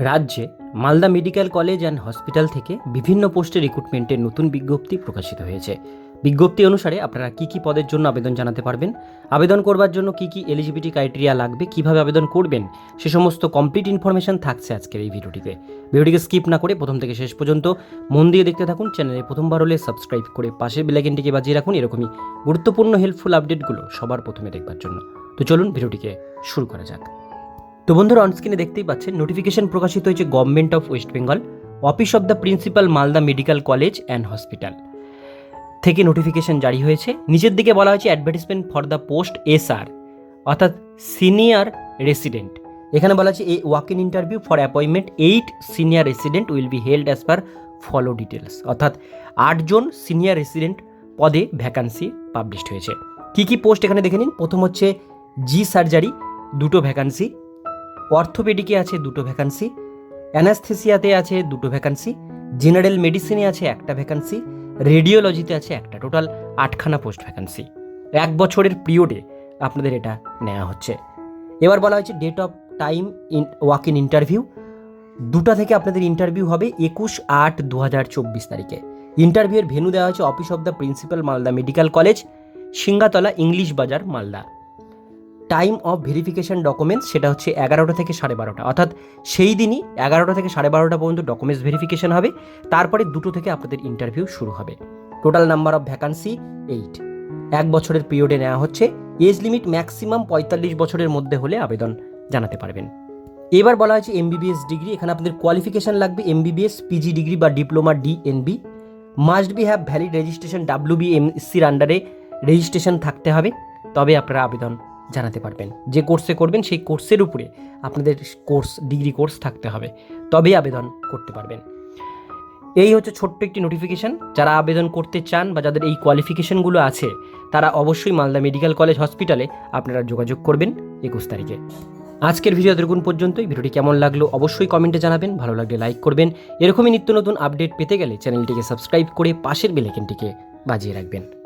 রাজ্যে Malda medical college and hospital থেকে বিভিন্ন পোস্টে রিক্রুটমেন্টের নতুন বিজ্ঞপ্তি প্রকাশিত হয়েছে। বিজ্ঞপ্তি অনুসারে আপনারা কি কি পদের জন্য আবেদন জানাতে পারবেন, আবেদন করবার জন্য কি কি এলিজিবিলিটি ক্রাইটেরিয়া লাগবে, কীভাবে আবেদন করবেন, সে সমস্ত কমপ্লিট ইনফরমেশন থাকছে আজকের এই ভিডিওটিতে। ভিডিওটিকে স্কিপ না করে প্রথম থেকে শেষ পর্যন্ত মন দিয়ে দেখতে থাকুন চ্যানেলে প্রথমবার হলে সাবস্ক্রাইব করে পাশের বেলাইকেনটিকে বাজিয়ে রাখুন, এরকমই গুরুত্বপূর্ণ হেল্পফুল আপডেটগুলো সবার প্রথমে দেখবার জন্য। তো চলুন ভিডিওটিকে শুরু করা যাক। তো বন্ধুরা অনস্ক্রিনে দেখতেই পাচ্ছেন নোটিফিকেশন প্রকাশিত হয়েছে government of West Bengal office of the principal Malda medical college and hospital থেকে নোটিফিকেশন জারি হয়েছে। নিচের দিকে বলা হয়েছে advertisement for the post S R অর্থাৎ সিনিয়র রেসিডেন্ট এখানে বলা আছে a walk in interview for appointment eight senior resident will be held as per follow details অর্থাৎ আটজন সিনিয়র রেসিডেন্ট পদে ভ্যাকান্সি পাবলিশড হয়েছে। কী কী পোস্ট এখানে দেখে নিন? প্রথম হচ্ছে জি সার্জারি দুটো ভ্যাকান্সি অর্থোপেডিকে আছে দুটো ভ্যাকান্সি, অ্যানাস্থেসিয়াতে আছে দুটো ভ্যাকান্সি, জেনারেল মেডিসিনে আছে একটা ভ্যাকান্সি, রেডিওলজিতে আছে একটা টোটাল আটখানা পোস্ট ভ্যাকান্সি। এক বছরের পিরিয়ডে আপনাদের এটা নেওয়া হচ্ছে। এবার বলা হয়েছে date of time in walk in interview. দুটা থেকে আপনাদের ইন্টারভিউ হবে একুশ আট দু হাজার চব্বিশ তারিখে। ইন্টারভিউয়ের ভেন্যু দেওয়া হয়েছে office of the principal Malda medical college Singatala English Bazar, Malda. Time of verification documents সেটা হচ্ছে এগারোটা থেকে সাড়ে বারোটা। অর্থাৎ সেই দিনই এগারোটা থেকে সাড়ে বারোটা পর্যন্ত ডকুমেন্টস ভেরিফিকেশন হবে। তারপরে দুটো থেকে আপনাদের ইন্টারভিউ শুরু হবে। Total number of vacancy eight এক বছরের পিরিয়ডে নেওয়া হচ্ছে। এজ লিমিট ম্যাক্সিমাম পঁয়তাল্লিশ বছরের মধ্যে হলে আবেদন জানাতে পারবেন। এবার বলা হয়েছে এমবিবিএস ডিগ্রি এখানে আপনাদের কোয়ালিফিকেশন লাগবে। এমবিবিএস পিজি ডিগ্রি বা diploma DNB must be have valid registration W B M সির আন্ডারে রেজিস্ট্রেশন থাকতে হবে। তবে আপনারা আবেদন জানাতে পারবেন। যে কোর্সে করবেন, সেই কোর্সের উপরে আপনাদের কোর্স ডিগ্রি কোর্স থাকতে হবে। তবেই আবেদন করতে পারবেন। এই হচ্ছে ছোট্ট একটি নোটিফিকেশন যারা আবেদন করতে চান বা যাদের এই কোয়ালিফিকেশনগুলো আছে, তারা অবশ্যই মালদা মেডিকেল কলেজ হসপিটালে আপনারা যোগাযোগ করবেন একুশ তারিখে। আজকের ভিডিও দেখুন পর্যন্তই। ভিডিওটি কেমন লাগল অবশ্যই কমেন্টে জানাবেন। ভালো লাগলে লাইক করবেন। এরকমই নিত্য নতুন আপডেট পেতে গেলে চ্যানেলটিকে সাবস্ক্রাইব করে পাশের বেলাইকেনটিকে বাজিয়ে রাখবেন।